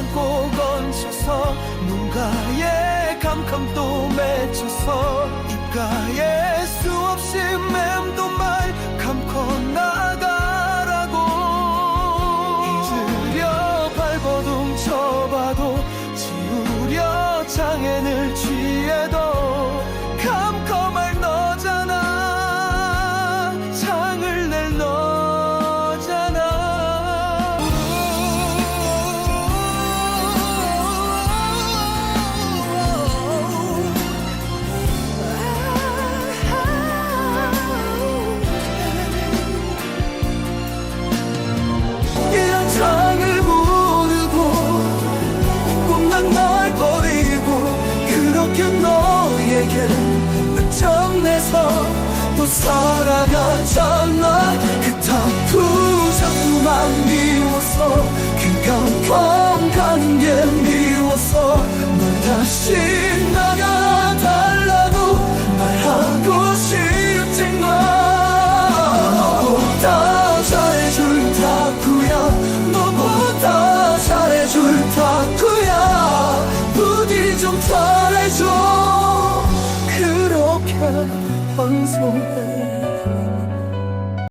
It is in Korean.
참고 건져서 눈가에 감감도 내서 또 살아가잖아 그딴 부자꾸만 미워서 그간 건강한 게 미워서 널 다시 나가달라고 말하고 싶지만 너보다 잘해줄 다구야. 너보다 잘해줄 다구야. 부디 좀 잘해줘 그렇게 방송해